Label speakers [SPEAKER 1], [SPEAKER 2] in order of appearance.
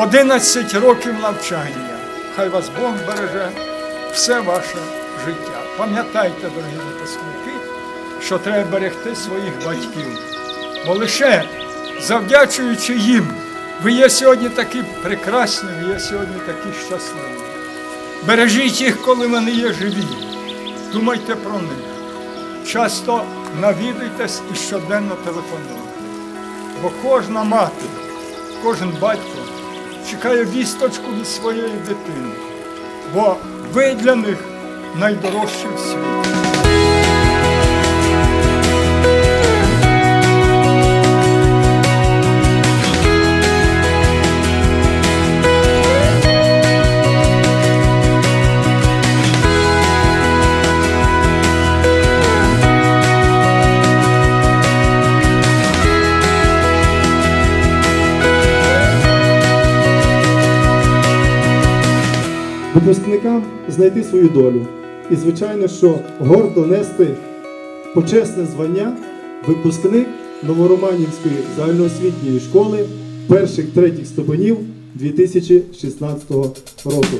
[SPEAKER 1] 11 років навчання. Хай вас Бог береже все ваше життя. Пам'ятайте, дорогі випускники, що треба берегти своїх батьків. Бо лише завдячуючи їм, ви є сьогодні такі прекрасні, ви є сьогодні такі щасливі. Бережіть їх, коли вони є живі. Думайте про них. Часто навідуйтесь і щоденно телефонуйте. Бо кожна мати, кожен батько чекає вісточку від своєї дитини. Бо ви для них найдорожчі в світі.
[SPEAKER 2] Випускникам знайти свою долю. І, звичайно, що гордо нести почесне звання випускник Новороманівської загальноосвітньої школи перших третіх ступенів 2016 року.